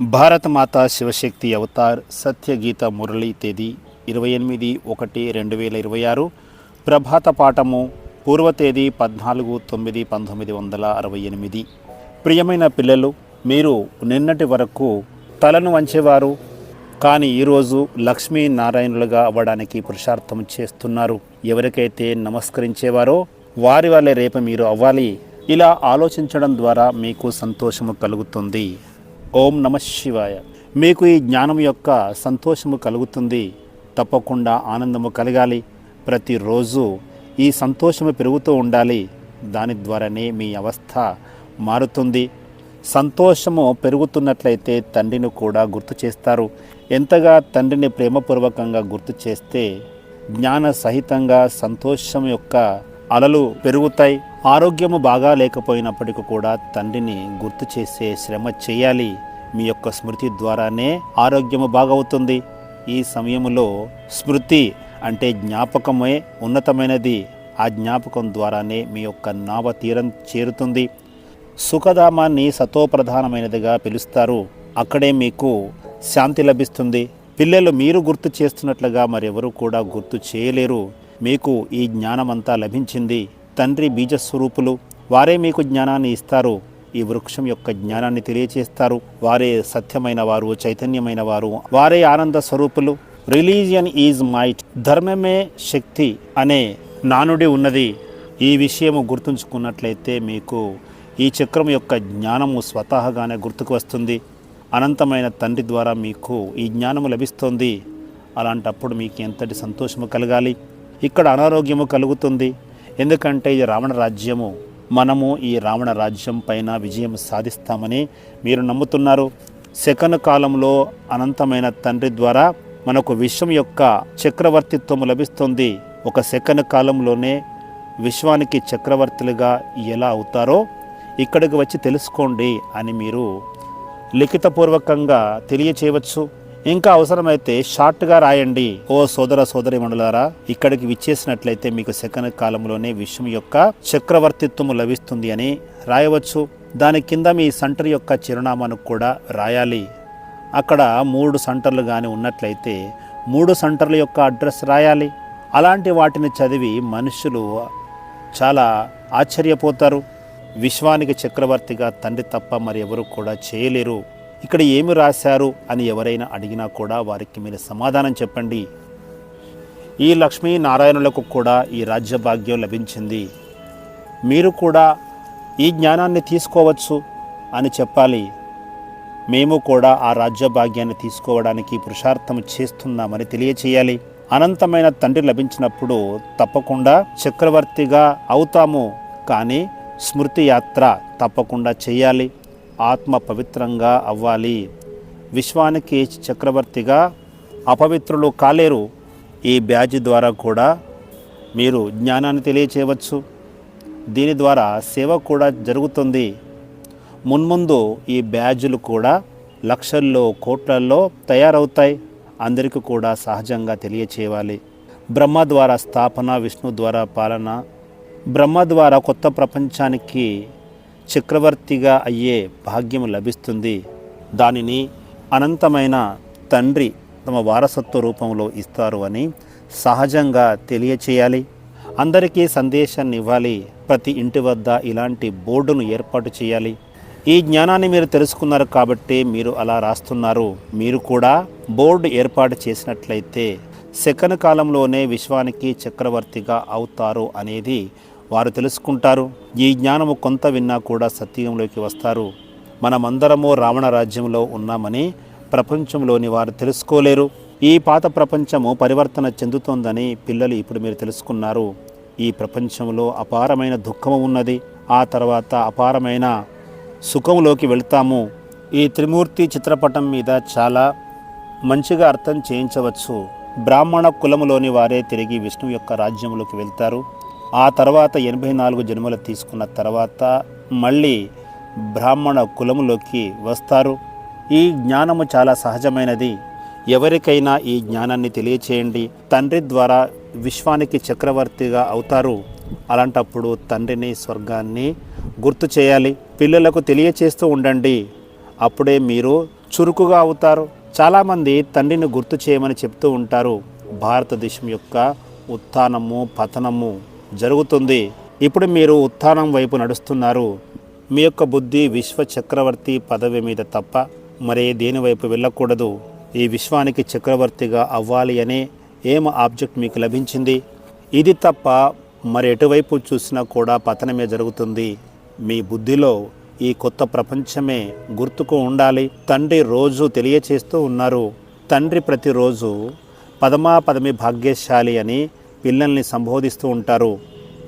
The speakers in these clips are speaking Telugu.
భారత మాత శివశక్తి అవతార్ సత్యగీత మురళి తేదీ ఇరవై ఎనిమిది ఒకటి రెండు వేల ఇరవై ఆరు. ప్రభాత పాఠము పూర్వ తేదీ పద్నాలుగు తొమ్మిది పంతొమ్మిది వందల అరవై ఎనిమిది. ప్రియమైన పిల్లలు మీరు నిన్నటి వరకు తలను వంచేవారు కానీ ఈరోజు లక్ష్మీ నారాయణులుగా అవ్వడానికి పురుషార్థం చేస్తున్నారు. ఎవరికైతే నమస్కరించేవారో వారి వల్లే రేపు మీరు అవ్వాలి. ఇలా ఆలోచించడం ద్వారా మీకు సంతోషము కలుగుతుంది. ఓం నమ శివాయ. మీకు ఈ జ్ఞానం యొక్క సంతోషము కలుగుతుంది తప్పకుండా ఆనందము కలగాలి. ప్రతిరోజు ఈ సంతోషము పెరుగుతూ ఉండాలి. దాని ద్వారానే మీ అవస్థ మారుతుంది. సంతోషము పెరుగుతున్నట్లయితే తండ్రిని కూడా గుర్తు చేస్తారు. ఎంతగా తండ్రిని ప్రేమపూర్వకంగా గుర్తు చేస్తే జ్ఞాన సహితంగా సంతోషం యొక్క అలలు పెరుగుతాయి ఆరోగ్యము బాగా లేకపోయినప్పటికీ కూడా తండ్రిని గుర్తు చేసే శ్రమ చేయాలి. మీ యొక్క స్మృతి ద్వారానే ఆరోగ్యము బాగవుతుంది. ఈ సమయంలో స్మృతి అంటే జ్ఞాపకమే ఉన్నతమైనది. ఆ జ్ఞాపకం ద్వారానే మీ యొక్క నావ తీరం చేరుతుంది. సుఖధామాన్ని సతోప్రధానమైనదిగా పిలుస్తారు. అక్కడే మీకు శాంతి లభిస్తుంది. పిల్లలు మీరు గుర్తు చేస్తున్నట్లుగా మరెవరు కూడా గుర్తు చేయలేరు. మీకు ఈ జ్ఞానమంతా లభించింది. తండ్రి బీజస్వరూపులు వారే మీకు జ్ఞానాన్ని ఇస్తారు. ఈ వృక్షం యొక్క జ్ఞానాన్ని తెలియచేస్తారు. వారే సత్యమైన వారు చైతన్యమైన వారు వారే ఆనంద స్వరూపులు. రిలీజియన్ ఈజ్ మైట్ ధర్మమే శక్తి అనే నానుడి ఉన్నది. ఈ విషయము గుర్తుంచుకున్నట్లయితే మీకు ఈ చక్రం యొక్క జ్ఞానము స్వతహాగానే గుర్తుకు వస్తుంది. అనంతమైన తండ్రి ద్వారా మీకు ఈ జ్ఞానము లభిస్తుంది. అలాంటప్పుడు మీకు ఎంతటి సంతోషము కలగాలి? ఇక్కడ అనారోగ్యము కలుగుతుంది. ఎందుకంటే ఇది రావణ రాజ్యము మనము ఈ రావణ రాజ్యం పైన విజయం సాధిస్తామని మీరు నమ్ముతున్నారు. సెకండ్ కాలంలో అనంతమైన తండ్రి ద్వారా మనకు విశ్వం యొక్క చక్రవర్తిత్వము లభిస్తుంది. ఒక సెకండ్ కాలంలోనే విశ్వానికి చక్రవర్తులుగా ఎలా అవుతారో ఇక్కడికి వచ్చి తెలుసుకోండి అని మీరు లిఖితపూర్వకంగా తెలియచేయవచ్చు. ఇంకా అవసరమైతే షార్ట్గా రాయండి. ఓ సోదర సోదరి మండలారా ఇక్కడికి విచ్చేసినట్లయితే మీకు సెకండ్ కాలంలోనే విశ్వం యొక్క చక్రవర్తిత్వము లభిస్తుంది అని రాయవచ్చు. దాని కింద మీ సెంటర్ యొక్క చిరునామాను కూడా రాయాలి. అక్కడ మూడు సెంటర్లు కానీ ఉన్నట్లయితే మూడు సెంటర్ల యొక్క అడ్రస్ రాయాలి. అలాంటి వాటిని చదివి మనుషులు చాలా ఆశ్చర్యపోతారు. విశ్వానికి చక్రవర్తిగా తండ్రి తప్ప మరి ఎవరు కూడా చేయలేరు. ఇక్కడ ఏమి రాశారు అని ఎవరైనా అడిగినా కూడా వారికి మీరు సమాధానం చెప్పండి. ఈ లక్ష్మీ నారాయణులకు కూడా ఈ రాజ్య భాగ్యం లభించింది. మీరు కూడా ఈ జ్ఞానాన్ని తీసుకోవచ్చు అని చెప్పాలి. మేము కూడా ఆ రాజ్య భాగ్యాన్ని తీసుకోవడానికి పురుషార్థం చేస్తున్నామని తెలియచేయాలి. అనంతమైన తండ్రి లభించినప్పుడు తప్పకుండా చక్రవర్తిగా అవుతాము. కానీ స్మృతి యాత్ర తప్పకుండా చేయాలి. ఆత్మ పవిత్రంగా అవ్వాలి. విశ్వానికి చక్రవర్తిగా అపవిత్రులు కాలేరు. ఈ బ్యాజ్ ద్వారా కూడా మీరు జ్ఞానాన్ని తెలియచేయవచ్చు. దీని ద్వారా సేవ కూడా జరుగుతుంది. మున్ముందు ఈ బ్యాజులు కూడా లక్షల్లో కోట్లల్లో తయారవుతాయి. అందరికీ కూడా సహజంగా తెలియచేయాలి. బ్రహ్మ ద్వారా స్థాపన విష్ణు ద్వారా పాలన. బ్రహ్మ ద్వారా కొత్త ప్రపంచానికి చక్రవర్తిగా అయ్యే భాగ్యం లభిస్తుంది. దానిని అనంతమైన తండ్రి తమ వారసత్వ రూపంలో ఇస్తారు అని సహజంగా తెలియచేయాలి. అందరికీ సందేశాన్ని ఇవ్వాలి. ప్రతి ఇంటి వద్ద ఇలాంటి బోర్డును ఏర్పాటు చేయాలి. ఈ జ్ఞానాన్ని మీరు తెలుసుకున్నారు కాబట్టి మీరు అలా రాస్తున్నారు. మీరు కూడా బోర్డు ఏర్పాటు చేసినట్లయితే సెకండ్ కాలంలోనే విశ్వానికి చక్రవర్తిగా అవుతారు అనేది వారు తెలుసుకుంటారు. ఈ జ్ఞానము కొంత విన్నా కూడా సత్యంలోకి వస్తారు. మనమందరము రావణ రాజ్యంలో ఉన్నామని ప్రపంచంలోని వారు తెలుసుకోలేరు. ఈ పాత ప్రపంచము పరివర్తన చెందుతోందని పిల్లలు ఇప్పుడు మీరు తెలుసుకున్నారు. ఈ ప్రపంచంలో అపారమైన దుఃఖము ఉన్నది. ఆ తర్వాత అపారమైన సుఖంలోకి వెళ్తాము. ఈ త్రిమూర్తి చిత్రపటం మీద చాలా మంచిగా అర్థం చేయించవచ్చు. బ్రాహ్మణ కులములోని వారే తిరిగి విష్ణు యొక్క రాజ్యంలోకి వెళ్తారు. ఆ తర్వాత ఎనభై నాలుగు జన్మలు తీసుకున్న తర్వాత మళ్ళీ బ్రాహ్మణ కులములోకి వస్తారు. ఈ జ్ఞానము చాలా సహజమైనది. ఎవరికైనా ఈ జ్ఞానాన్ని తెలియచేయండి. తండ్రి ద్వారా విశ్వానికి చక్రవర్తిగా అవుతారు. అలాంటప్పుడు తండ్రిని స్వర్గాన్ని గుర్తు చేయాలి. పిల్లలకు తెలియచేస్తూ ఉండండి. అప్పుడే మీరు చురుకుగా అవుతారు. చాలామంది తండ్రిని గుర్తు చేయమని చెప్తూ ఉంటారు. భారతదేశం యొక్క ఉత్థానము పతనము. జరుగుతుంది. ఇప్పుడు మీరు ఉత్థానం వైపు నడుస్తున్నారు. మీ యొక్క బుద్ధి విశ్వ చక్రవర్తి పదవి మీద తప్ప మరే దేని వైపు వెళ్ళకూడదు. ఈ విశ్వానికి చక్రవర్తిగా అవ్వాలి అనే ఏం ఆబ్జెక్ట్ మీకు లభించింది? ఇది తప్ప మరి ఎటువైపు చూసినా కూడా పతనమే జరుగుతుంది. మీ బుద్ధిలో ఈ కొత్త ప్రపంచమే గుర్తుకు ఉండాలి. తండ్రి రోజు తెలియచేస్తూ ఉన్నారు. తండ్రి ప్రతిరోజు పదమా పదమి భాగ్యశాలి అని పిల్లల్ని సంబోధిస్తూ ఉంటారు.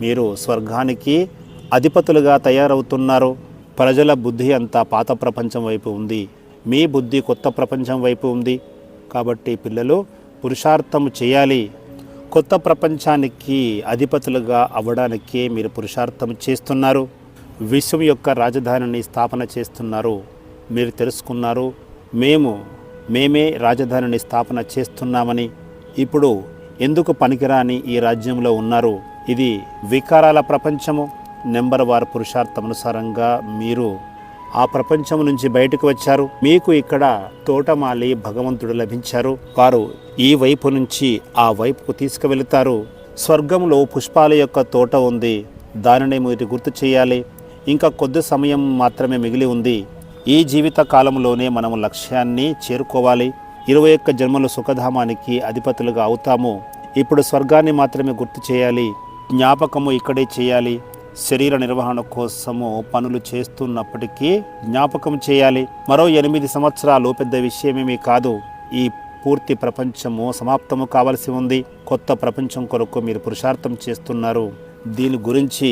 మీరు స్వర్గానికి అధిపతులుగా తయారవుతున్నారు. ప్రజల బుద్ధి అంతా పాత ప్రపంచం వైపు ఉంది. మీ బుద్ధి కొత్త ప్రపంచం వైపు ఉంది. కాబట్టి పిల్లలు పురుషార్థం చేయాలి. కొత్త ప్రపంచానికి అధిపతులుగా అవ్వడానికే మీరు పురుషార్థం చేస్తున్నారు. విశ్వం యొక్క రాజధానిని స్థాపన చేస్తున్నారు. మీరు తెలుసుకున్నారు. మేము మేమే రాజధానిని స్థాపన చేస్తున్నామని. ఇప్పుడు ఎందుకు పనికిరాని ఈ రాజ్యంలో ఉన్నారు? ఇది వికారాల ప్రపంచము. నెంబర్ వార్ పురుషార్థమనుసారంగా మీరు ఆ ప్రపంచం నుంచి బయటకు వచ్చారు. మీకు ఇక్కడ తోటమాలి భగవంతుడు లభించారు. వారు ఈ వైపు నుంచి ఆ వైపుకు తీసుకువెళుతారు. స్వర్గంలో పుష్పాల యొక్క తోట ఉంది. దానిని మీరు గుర్తు చేయాలి. ఇంకా కొద్ది సమయం మాత్రమే మిగిలి ఉంది. ఈ జీవిత కాలంలోనే మనం లక్ష్యాన్ని చేరుకోవాలి. ఇరవై ఒక్క జన్మల సుఖధామానికి అధిపతులుగా అవుతాము. ఇప్పుడు స్వర్గాన్ని మాత్రమే గుర్తు చేయాలి. జ్ఞాపకము ఇక్కడే చేయాలి. శరీర నిర్వహణ కోసము పనులు చేస్తున్నప్పటికీ జ్ఞాపకం చేయాలి. మరో ఎనిమిది సంవత్సరాలు పెద్ద విషయమేమీ కాదు. ఈ పూర్తి ప్రపంచము సమాప్తము కావలసి ఉంది. కొత్త ప్రపంచం కొరకు మీరు పురుషార్థం చేస్తున్నారు. దీని గురించి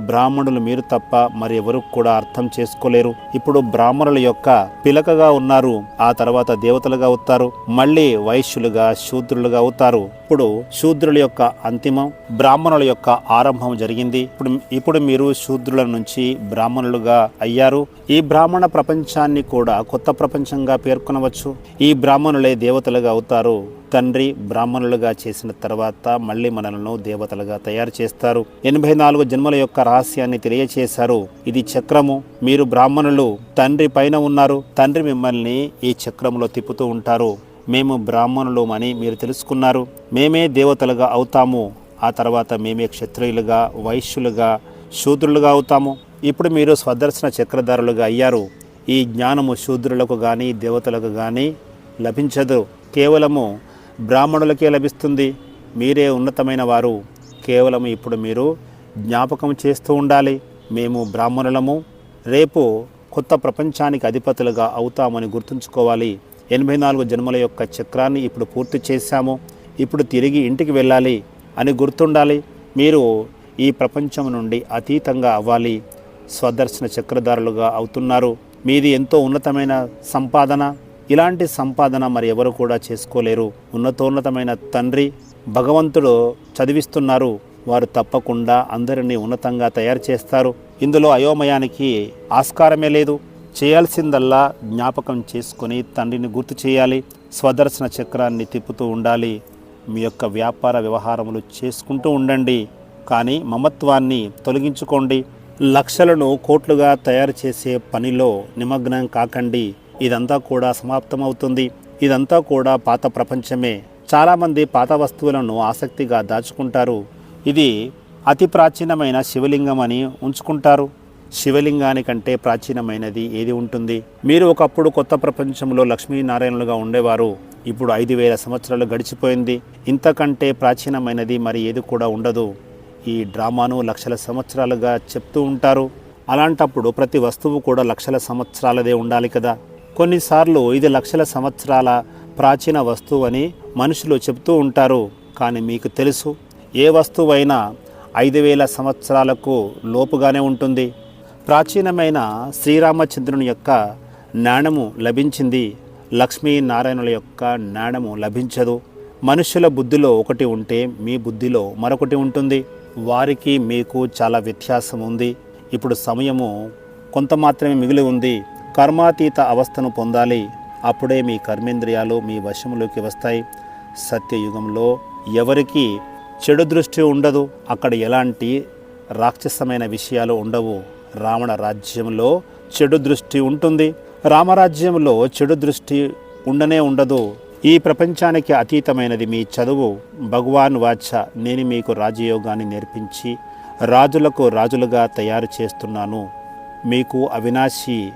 బ్రాహ్మణులు మీరు తప్ప మరి ఎవరు కూడా అర్థం చేసుకోలేరు. ఇప్పుడు బ్రాహ్మణుల యొక్క పిలకగా ఉన్నారు. ఆ తర్వాత దేవతలుగా అవుతారు మళ్ళీ వైశ్యులుగా శూద్రులుగా అవుతారు ఇప్పుడు శూద్రుల యొక్క అంతిమం బ్రాహ్మణుల యొక్క ఆరంభం జరిగింది. ఇప్పుడు ఇప్పుడు మీరు శూద్రుల నుంచి బ్రాహ్మణులుగా అయ్యారు. ఈ బ్రాహ్మణ ప్రపంచాన్ని కూడా కొత్త ప్రపంచంగా పేర్కొనవచ్చు. ఈ బ్రాహ్మణులే దేవతలుగా అవుతారు తండ్రి బ్రాహ్మణులుగా చేసిన తర్వాత మళ్ళీ మనలను దేవతలుగా తయారు చేస్తారు. ఎనభై నాలుగు జన్మల యొక్క రహస్యాన్ని తెలియచేశారు. ఇది చక్రము. మీరు బ్రాహ్మణులు తండ్రి పైన ఉన్నారు. తండ్రి మిమ్మల్ని ఈ చక్రంలో తిప్పుతూ ఉంటారు. మేము బ్రాహ్మణులు అని మీరు తెలుసుకున్నారు. మేమే దేవతలుగా అవుతాము. ఆ తర్వాత మేమే క్షత్రియులుగా వైశ్యులుగా శూద్రులుగా అవుతాము. ఇప్పుడు మీరు స్వదర్శన చక్రధారులుగా అయ్యారు. ఈ జ్ఞానము శూద్రులకు కానీ దేవతలకు కానీ లభించదు. కేవలము బ్రాహ్మణులకే లభిస్తుంది. మీరే ఉన్నతమైన వారు. కేవలం ఇప్పుడు మీరు జ్ఞాపకం చేస్తూ ఉండాలి. మేము బ్రాహ్మణులము. రేపు కొత్త ప్రపంచానికి అధిపతులుగా అవుతామని గుర్తుంచుకోవాలి. ఎనభై నాలుగు జన్మల యొక్క చక్రాన్ని ఇప్పుడు పూర్తి చేశాము. ఇప్పుడు తిరిగి ఇంటికి వెళ్ళాలి అని గుర్తుండాలి. మీరు ఈ ప్రపంచం నుండి అతీతంగా అవ్వాలి. స్వదర్శన చక్రధారులుగా అవుతున్నారు. మీది ఎంతో ఉన్నతమైన సంపాదన. ఇలాంటి సంపాదన మరి ఎవరు కూడా చేసుకోలేరు. ఉన్నతోన్నతమైన తండ్రి భగవంతుడు చదివిస్తున్నారు. వారు తప్పకుండా అందరినీ ఉన్నతంగా తయారు చేస్తారు. ఇందులో అయోమయానికి ఆస్కారమే లేదు. చేయాల్సిందల్లా జ్ఞాపకం చేసుకొని తండ్రిని గుర్తు చేయాలి. స్వదర్శన చక్రాన్ని తిప్పుతూ ఉండాలి. మీ యొక్క వ్యాపార వ్యవహారములు చేసుకుంటూ ఉండండి. కానీ మమత్వాన్ని తొలగించుకోండి. లక్షలను కోట్లుగా తయారు చేసే పనిలో నిమగ్నం కాకండి. ఇదంతా కూడా సమాప్తమవుతుంది. ఇదంతా కూడా పాత ప్రపంచమే. చాలామంది పాత వస్తువులను ఆసక్తిగా దాచుకుంటారు. ఇది అతి ప్రాచీనమైన శివలింగం అని ఉంచుకుంటారు. శివలింగానికంటే ప్రాచీనమైనది ఏది ఉంటుంది? మీరు ఒకప్పుడు కొత్త ప్రపంచంలో లక్ష్మీనారాయణులుగా ఉండేవారు. ఇప్పుడు ఐదు వేల సంవత్సరాలు గడిచిపోయింది. ఇంతకంటే ప్రాచీనమైనది మరి ఏది కూడా ఉండదు. ఈ డ్రామాను లక్షల సంవత్సరాలుగా చెప్తూ ఉంటారు. అలాంటప్పుడు ప్రతి వస్తువు కూడా లక్షల సంవత్సరాలదే ఉండాలి కదా. కొన్నిసార్లు ఇది లక్షల సంవత్సరాల ప్రాచీన వస్తువు అని మనుషులు చెప్తూ ఉంటారు. కానీ మీకు తెలుసు ఏ వస్తువైనా ఐదు వేల సంవత్సరాలకు లోపుగానే ఉంటుంది. ప్రాచీనమైన శ్రీరామచంద్రుని యొక్క నాణము లభించింది. లక్ష్మీనారాయణుల యొక్క నాణము లభించదు. మనుషుల బుద్ధిలో ఒకటి ఉంటే మీ బుద్ధిలో మరొకటి ఉంటుంది. వారికి మీకు చాలా వ్యత్యాసం ఉంది ఇప్పుడు సమయము కొంత మాత్రమే మిగిలి ఉంది. కర్మాతీత అవస్థను పొందాలి. అప్పుడే మీ కర్మేంద్రియాలు మీ వశంలోకి వస్తాయి. సత్యయుగంలో ఎవరికి చెడు దృష్టి ఉండదు. అక్కడ ఎలాంటి రాక్షసమైన విషయాలు ఉండవు. రావణ రాజ్యంలో చెడు దృష్టి ఉంటుంది. రామరాజ్యంలో చెడు దృష్టి ఉండనే ఉండదు. ఈ ప్రపంచానికి అతీతమైనది మీ చదువు. భగవాన్ వాచ నేను మీకు రాజయోగాన్ని నేర్పించి రాజులకు రాజులుగా తయారు చేస్తున్నాను. మీకు అవినాశి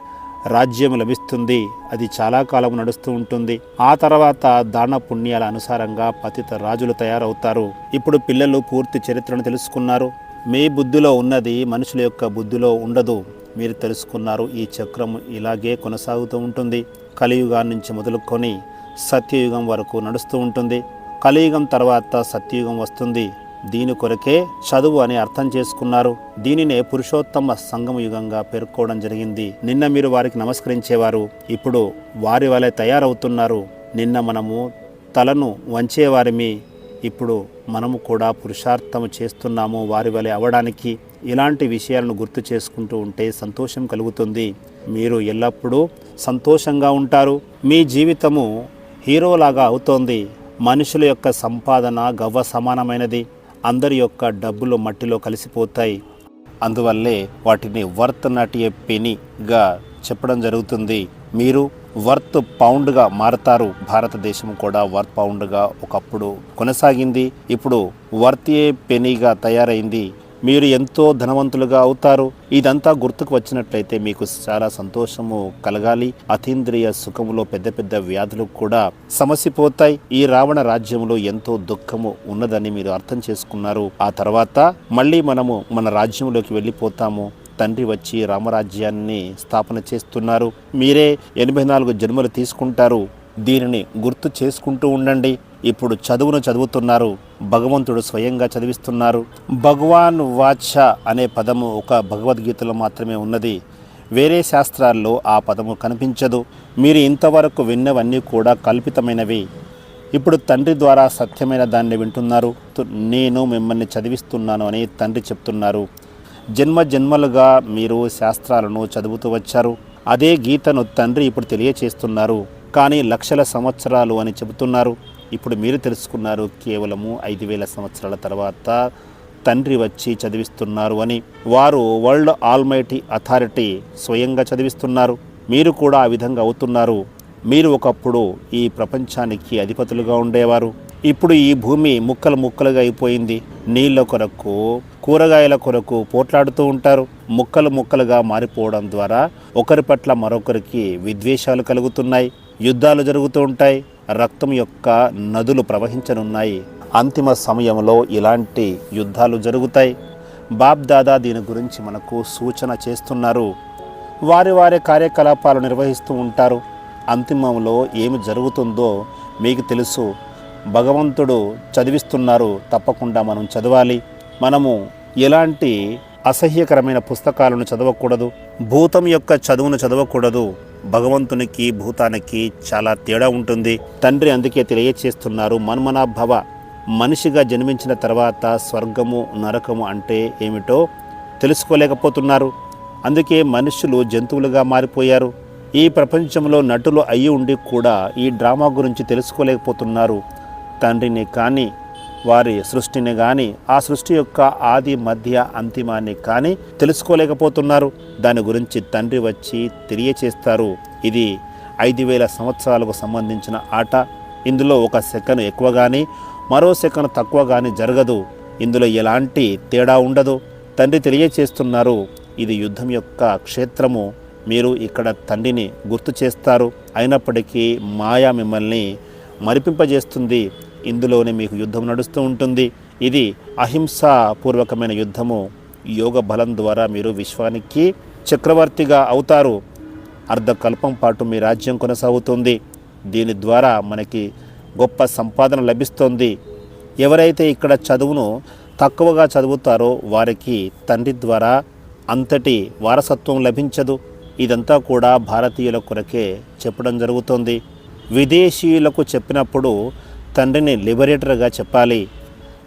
రాజ్యం లభిస్తుంది. అది చాలా కాలం నడుస్తూ ఉంటుంది. ఆ తర్వాత దాన పుణ్యాల అనుసారంగా పతిత రాజులు తయారవుతారు. ఇప్పుడు పిల్లలు పూర్తి చరిత్రను తెలుసుకున్నారు. మీ బుద్ధిలో ఉన్నది మనుషుల యొక్క బుద్ధిలో ఉండదు. మీరు తెలుసుకున్నారు ఈ చక్రం ఇలాగే కొనసాగుతూ ఉంటుంది. కలియుగాన్ని నుంచి మొదలుకొని సత్యయుగం వరకు నడుస్తూ ఉంటుంది. కలియుగం తర్వాత సత్యయుగం వస్తుంది. దీని కొరకే చదువు అని అర్థం చేసుకున్నారు. దీనినే పురుషోత్తమ సంగమ యుగంగా పేర్కోవడం జరిగింది. నిన్న మీరు వారికి నమస్కరించేవారు. ఇప్పుడు వారి వలె తయారవుతున్నారు. నిన్న మనము తలను వంచేవారిమి. ఇప్పుడు మనము కూడా పురుషార్థము చేస్తున్నాము వారి వలె అవడానికి. ఇలాంటి విషయాలను గుర్తు చేసుకుంటూ ఉంటే సంతోషం కలుగుతుంది. మీరు ఎల్లప్పుడూ సంతోషంగా ఉంటారు. మీ జీవితము హీరోలాగా అవుతోంది. మనుషుల యొక్క సంపాదన గవ్వ సమానమైనది. అందరి యొక్క డబ్బులు మట్టిలో కలిసిపోతాయి. అందువల్లే వాటిని వర్త్ నాట్ పెనీగా చెప్పడం జరుగుతుంది. మీరు వర్త్ పౌండ్గా మారతారు. భారతదేశం కూడా వర్త్ పౌండ్గా ఒకప్పుడు కొనసాగింది. ఇప్పుడు వర్త్ ఏ పెనీగా తయారైంది. మీరు ఎంతో ధనవంతులుగా అవుతారు. ఇదంతా గుర్తుకు వచ్చినట్లయితే మీకు చాలా సంతోషము కలగాలి. అతీంద్రియ సుఖములో పెద్ద పెద్ద వ్యాధులు కూడా సమసిపోతాయి. ఈ రావణ రాజ్యంలో ఎంతో దుఃఖము ఉన్నదని మీరు అర్థం చేసుకున్నారు. ఆ తర్వాత మళ్ళీ మనము మన రాజ్యంలోకి వెళ్ళిపోతాము. తండ్రి వచ్చి రామరాజ్యాన్ని స్థాపన చేస్తున్నారు. మీరే ఎనభై నాలుగు జన్మలు తీసుకుంటారు. దీనిని గుర్తు చేసుకుంటూ ఉండండి. ఇప్పుడు చదువును చదువుతున్నారు. భగవంతుడు స్వయంగా చదివిస్తున్నారు. భగవాన్ వాచ అనే పదము ఒక భగవద్గీతలో మాత్రమే ఉన్నది. వేరే శాస్త్రాల్లో ఆ పదము కనిపించదు. మీరు ఇంతవరకు విన్నవన్నీ కూడా కల్పితమైనవి. ఇప్పుడు తండ్రి ద్వారా సత్యమైన దాన్ని వింటున్నారు. నేను మిమ్మల్ని చదివిస్తున్నాను అని తండ్రి చెప్తున్నారు. జన్మ జన్మలుగా మీరు శాస్త్రాలను చదువుతూ వచ్చారు. అదే గీతను తండ్రి ఇప్పుడు తెలియచేస్తున్నారు. కానీ లక్షల సంవత్సరాలు అని చెబుతున్నారు. ఇప్పుడు మీరు తెలుసుకున్నారు కేవలము ఐదు వేల సంవత్సరాల తర్వాత తండ్రి వచ్చి చదివిస్తున్నారు అని. వారు వరల్డ్ ఆల్మైటీ అథారిటీ స్వయంగా చదివిస్తున్నారు. మీరు కూడా ఆ విధంగా అవుతున్నారు. మీరు ఒకప్పుడు ఈ ప్రపంచానికి అధిపతులుగా ఉండేవారు. ఇప్పుడు ఈ భూమి ముక్కలు ముక్కలుగా అయిపోయింది. నీళ్ళ కొరకు కూరగాయల కొరకు పోట్లాడుతూ ఉంటారు. ముక్కలు ముక్కలుగా మారిపోవడం ద్వారా ఒకరి పట్ల మరొకరికి విద్వేషాలు కలుగుతున్నాయి. యుద్ధాలు జరుగుతూ ఉంటాయి. రక్తం యొక్క నదులు ప్రవహించనున్నాయి. అంతిమ సమయంలో ఇలాంటి యుద్ధాలు జరుగుతాయి. బాబ్ దాదా దీని గురించి మనకు సూచన చేస్తున్నారు. వారి వారి కార్యకలాపాలు నిర్వహిస్తూ ఉంటారు. అంతిమంలో ఏమి జరుగుతుందో మీకు తెలుసు. భగవంతుడు చదివిస్తున్నారు. తప్పకుండా మనం చదవాలి. మనము ఎలాంటి అసహ్యకరమైన పుస్తకాలను చదవకూడదు. భూతం యొక్క చదువును చదవకూడదు. భగవంతునికి భూతానికి చాలా తేడా ఉంటుంది. తండ్రి అందుకే తెలియచేస్తున్నారు మన్మనాభవ మనిషిగా జన్మించిన తర్వాత స్వర్గము నరకము అంటే ఏమిటో తెలుసుకోలేకపోతున్నారు. అందుకే మనుషులు జంతువులుగా మారిపోయారు. ఈ ప్రపంచంలో నటులు అయి ఉండి కూడా ఈ డ్రామా గురించి తెలుసుకోలేకపోతున్నారు. తండ్రిని కానీ వారి సృష్టిని కానీ ఆ సృష్టి యొక్క ఆది మధ్య అంతిమాన్ని కానీ తెలుసుకోలేకపోతున్నారు. దాని గురించి తండ్రి వచ్చి తెలియచేస్తారు. ఇది ఐదు వేల సంవత్సరాలకు సంబంధించిన ఆట. ఇందులో ఒక సెకను ఎక్కువ కానీ మరో సెకను తక్కువ కానీ జరగదు. ఇందులో ఎలాంటి తేడా ఉండదు. తండ్రి తెలియచేస్తున్నారు. ఇది యుద్ధం యొక్క క్షేత్రము. మీరు ఇక్కడ తండ్రిని గుర్తు చేస్తారు. అయినప్పటికీ మాయా మిమ్మల్ని మరిపింపజేస్తుంది. ఇందులోనే మీకు యుద్ధం నడుస్తూ ఉంటుంది. ఇది అహింసాపూర్వకమైన యుద్ధము. యోగ బలం ద్వారా మీరు విశ్వానికి చక్రవర్తిగా అవుతారు. అర్ధకల్పం పాటు మీ రాజ్యం కొనసాగుతుంది. దీని ద్వారా మనకి గొప్ప సంపాదన లభిస్తుంది. ఎవరైతే ఇక్కడ చదువును తక్కువగా చదువుతారో వారికి తండ్రి ద్వారా అంతటి వారసత్వం లభించదు. ఇదంతా కూడా భారతీయుల కొరకే చెప్పడం జరుగుతుంది. విదేశీయులకు చెప్పినప్పుడు తండ్రిని లిబరేటర్గా చెప్పాలి.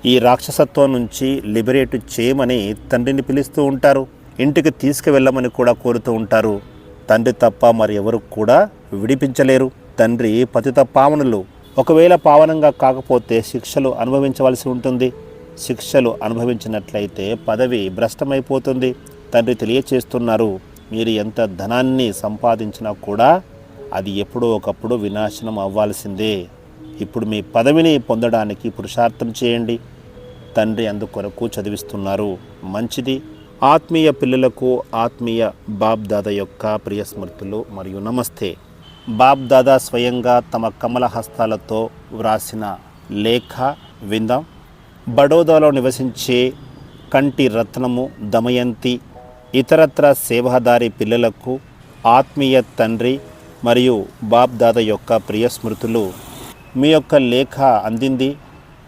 ఈ రాక్షసత్వం నుంచి లిబరేట్ చేయమని తండ్రిని పిలుస్తూ ఉంటారు. ఇంటికి తీసుకువెళ్ళమని కూడా కోరుతూ ఉంటారు. తండ్రి తప్ప మరి ఎవరు కూడా విడిపించలేరు. తండ్రి పతిత పావనులు. ఒకవేళ పావనంగా కాకపోతే శిక్షలు అనుభవించవలసి ఉంటుంది. శిక్షలు అనుభవించినట్లయితే పదవి భ్రష్టమైపోతుంది. తండ్రి తెలియచేస్తున్నారు. మీరు ఎంత ధనాన్ని సంపాదించినా కూడా అది ఎప్పుడో ఒకప్పుడు వినాశనం అవ్వాల్సిందే. ఇప్పుడు మీ పదవిని పొందడానికి పురుషార్థం చేయండి. తండ్రి అందుకొరకు చదివిస్తున్నారు. మంచిది. ఆత్మీయ పిల్లలకు ఆత్మీయ బాబ్దాద యొక్క ప్రియ స్మృతులు మరియు నమస్తే. బాబ్ దాదా స్వయంగా తమ కమల హస్తాలతో వ్రాసిన లేఖ విందాం. బడోదాలో నివసించే కంటి రత్నము దమయంతి ఇతరత్ర సేవాదారి పిల్లలకు ఆత్మీయ తండ్రి మరియు బాబ్దాద యొక్క ప్రియ స్మృతులు మీ యొక్క లేఖ అందింది.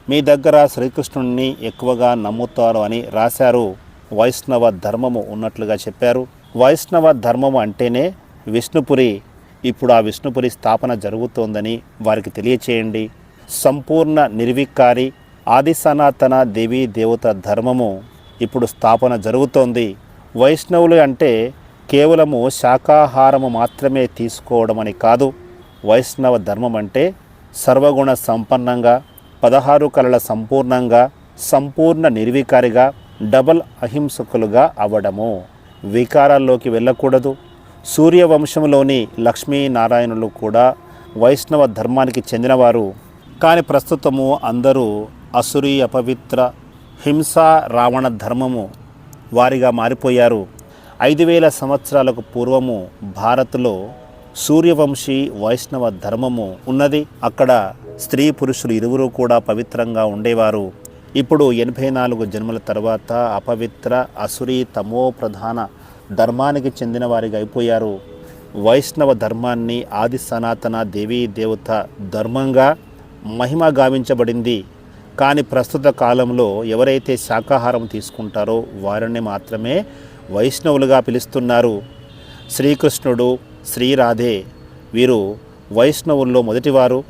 మీ దగ్గర శ్రీకృష్ణుడిని ఎక్కువగా నమ్ముతారు అని రాశారు. వైష్ణవ ధర్మము ఉన్నట్లుగా చెప్పారు. వైష్ణవ ధర్మము అంటేనే విష్ణుపురి. ఇప్పుడు ఆ విష్ణుపురి స్థాపన జరుగుతోందని వారికి తెలియచేయండి. సంపూర్ణ నిర్వికారి ఆది సనాతన దేవీ దేవత ధర్మము ఇప్పుడు స్థాపన జరుగుతోంది. వైష్ణవులు అంటే కేవలము శాకాహారము మాత్రమే తీసుకోవడం అని కాదు. వైష్ణవ ధర్మం అంటే సర్వగుణ సంపన్నంగా పదహారు కళల సంపూర్ణంగా సంపూర్ణ నిర్వికారిగా డబల్ అహింసకులుగా అవ్వడము వికారాల్లోకి వెళ్ళకూడదు. సూర్యవంశంలోని లక్ష్మీనారాయణులు కూడా వైష్ణవ ధర్మానికి చెందినవారు. కానీ ప్రస్తుతము అందరూ అసురి అపవిత్ర హింస రావణ ధర్మము వారిగా మారిపోయారు. ఐదు వేల సంవత్సరాలకు పూర్వము భారత్లో సూర్యవంశీ వైష్ణవ ధర్మము ఉన్నది. అక్కడ స్త్రీ పురుషులు ఇరువురు కూడా పవిత్రంగా ఉండేవారు. ఇప్పుడు ఎనభై నాలుగు జన్మల తర్వాత అపవిత్ర అసురి తమో ప్రధాన ధర్మానికి చెందిన వారిగా అయిపోయారు. వైష్ణవ ధర్మాన్ని ఆది సనాతన దేవీ దేవత ధర్మంగా మహిమ గావించబడింది. కానీ ప్రస్తుత కాలంలో ఎవరైతే శాకాహారం తీసుకుంటారో వారిని మాత్రమే వైష్ణవులుగా పిలుస్తున్నారు. శ్రీకృష్ణుడు శ్రీరాధే. వీరు వైష్ణవుల్లో మొదటివారు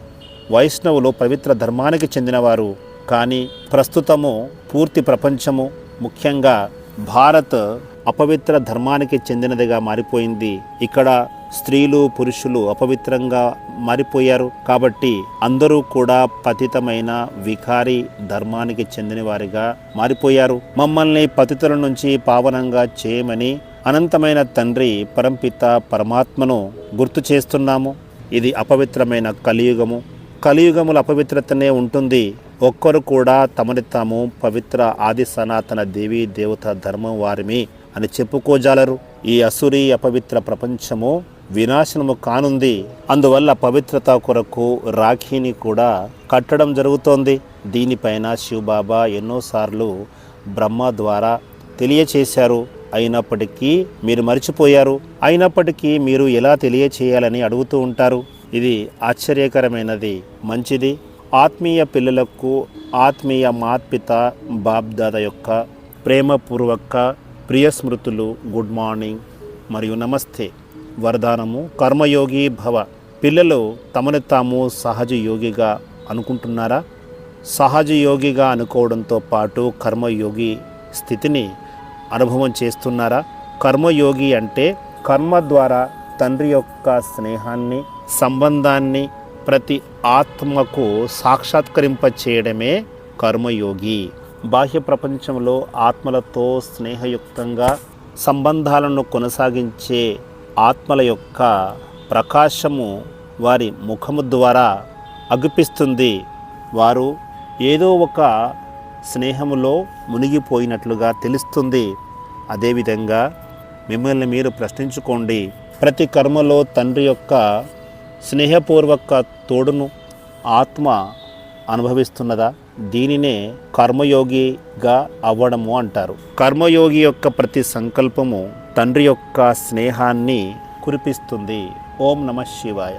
వైష్ణవులు పవిత్ర ధర్మానికి చెందినవారు. కానీ ప్రస్తుతము పూర్తి ప్రపంచము ముఖ్యంగా భారత్ అపవిత్ర ధర్మానికి చెందినదిగా మారిపోయింది. ఇక్కడ స్త్రీలు పురుషులు అపవిత్రంగా మారిపోయారు. కాబట్టి అందరూ కూడా పతితమైన వికారి ధర్మానికి చెందిన వారిగా మారిపోయారు. మమ్మల్ని పతితుల నుంచి పావనంగా చేయమని అనంతమైన తండ్రి పరంపిత పరమాత్మను గుర్తు చేస్తున్నాము. ఇది అపవిత్రమైన కలియుగము. కలియుగముల అపవిత్రతనే ఉంటుంది. ఒక్కరు కూడా తమని తాము పవిత్ర ఆది సనాతన దేవీ దేవత ధర్మం వారిమి అని చెప్పుకోజాలరు. ఈ అసురి అపవిత్ర ప్రపంచము వినాశనము కానుంది. అందువల్ల పవిత్రత కొరకు రాఖీని కూడా కట్టడం జరుగుతోంది. దీనిపైన శివబాబా ఎన్నోసార్లు బ్రహ్మ ద్వారా తెలియచేశారు. అయినప్పటికీ మీరు మర్చిపోయారు. అయినప్పటికీ మీరు ఎలా తెలియచేయాలని అడుగుతూ ఉంటారు? ఇది ఆశ్చర్యకరమైనది. మంచిది. ఆత్మీయ పిల్లలకు ఆత్మీయ మాత్పిత బాబ్దాద యొక్క ప్రేమపూర్వక ప్రియ స్మృతులు గుడ్ మార్నింగ్ మరియు నమస్తే. వరదానము కర్మయోగి భవ. పిల్లలు తమను తాము సహజ యోగిగా అనుకుంటున్నారా? సహజ యోగిగా అనుకోవడంతో పాటు కర్మయోగి స్థితిని అనుభవం చేస్తున్నారా? కర్మయోగి అంటే కర్మ ద్వారా తండ్రి యొక్క స్నేహాన్ని సంబంధాన్ని ప్రతి ఆత్మకు సాక్షాత్కరింప చేయడమే కర్మయోగి. బాహ్య ప్రపంచంలో ఆత్మలతో స్నేహయుక్తంగా సంబంధాలను కొనసాగించే ఆత్మల యొక్క ప్రకాశము వారి ముఖము ద్వారా అగుపిస్తుంది. వారు ఏదో ఒక స్నేహములో మునిగిపోయినట్లుగా తెలుస్తుంది. అదేవిధంగా మిమ్మల్ని మీరు ప్రశ్నించుకోండి. ప్రతి కర్మలో తండ్రి యొక్క స్నేహపూర్వక తోడును ఆత్మ అనుభవిస్తున్నదా? దీనినే కర్మయోగిగా అవ్వడము అంటారు. కర్మయోగి యొక్క ప్రతి సంకల్పము తండ్రి యొక్క స్నేహాన్ని కురిపిస్తుంది. ఓం నమ శివాయ.